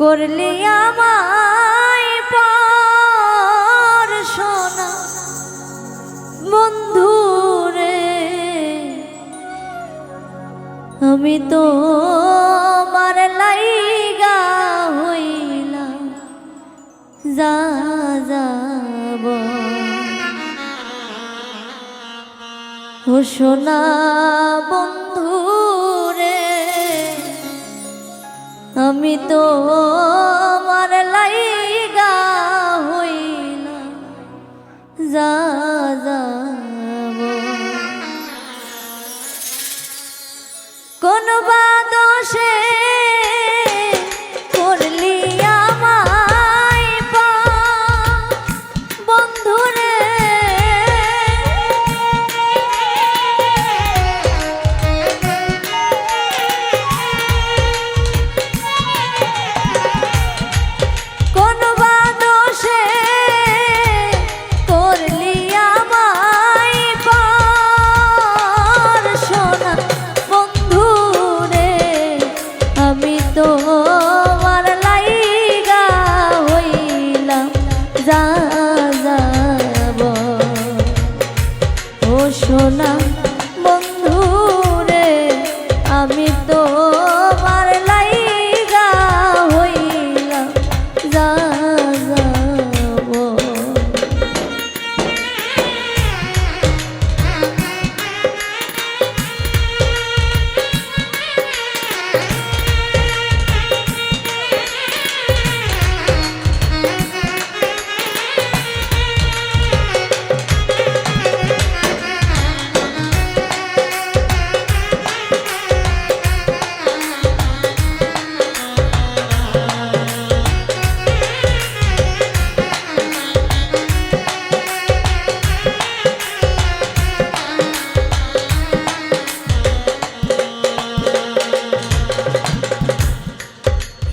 করলি আমায় পর সোনা বন্ধু রে আমি তো মার লাইগা হইলাম, যা যাব ও সোনা বন্ধু আমি তো আমার লাইগা হইলা যা যাব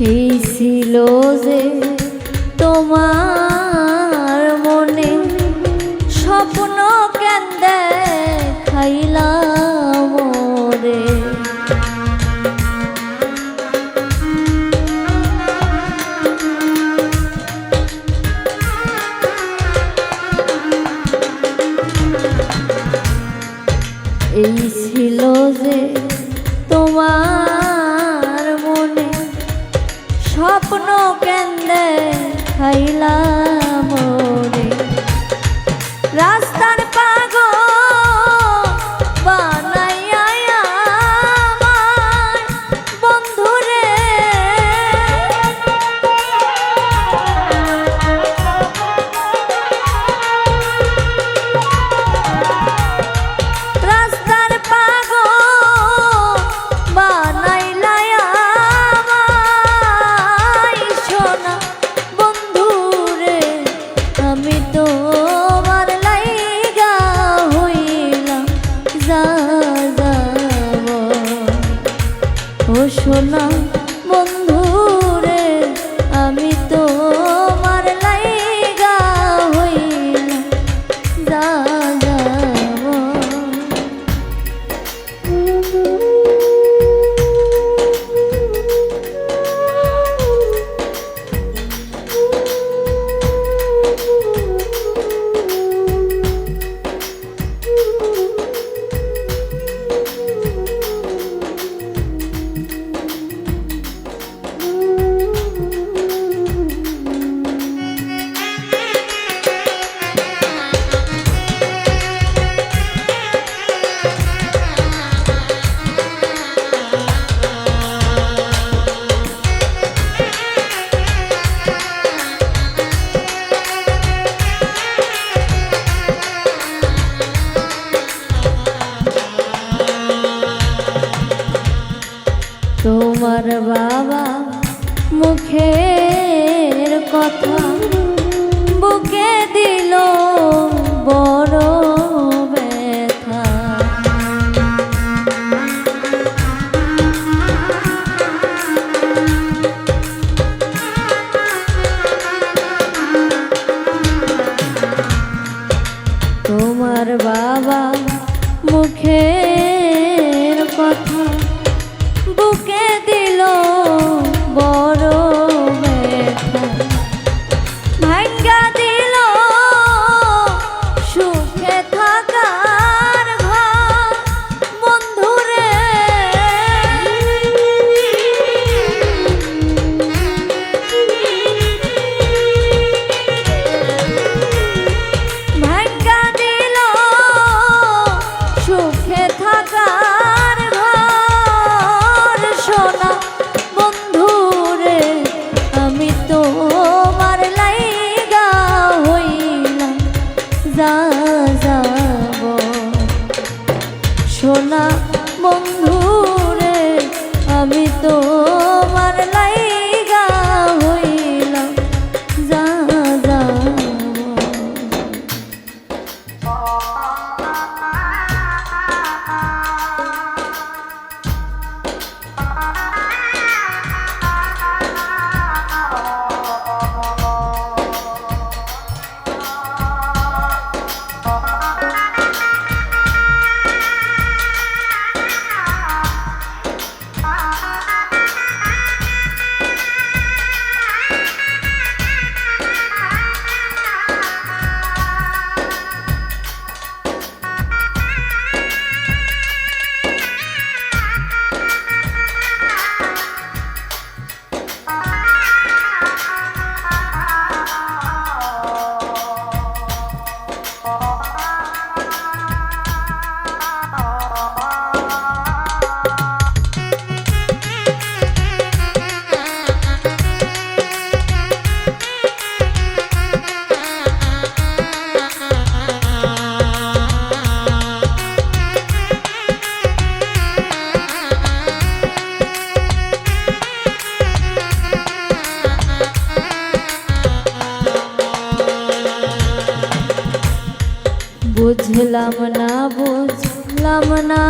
এই ছিল যে তোমার স্বপ্ন কেন্দ্রে খাইলাম তোমার বাবা মুখের কথা বুকে দিল বড় তোমার বাবা মুখের বুঝলাম না বুঝলাম না।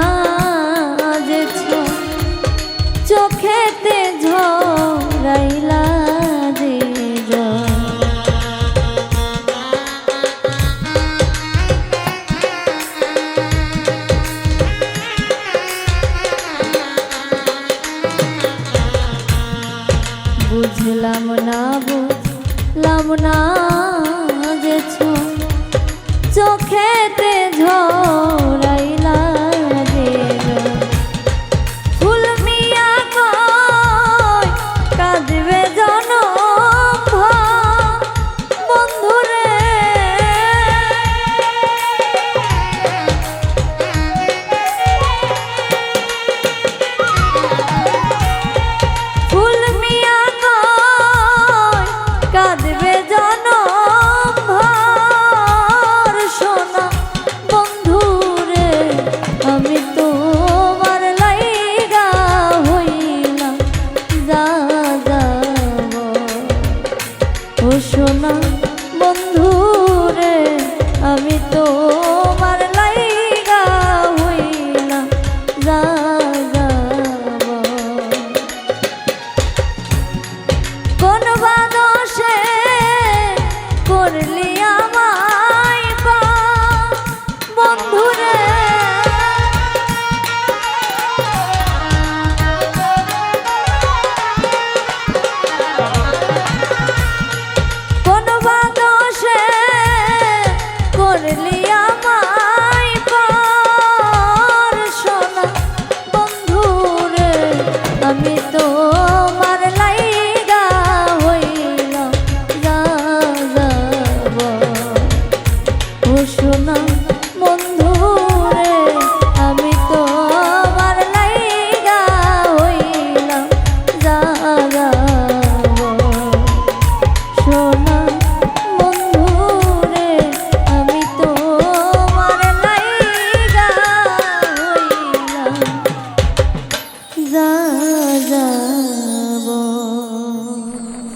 ও সোনা বন্ধু রে আমি তো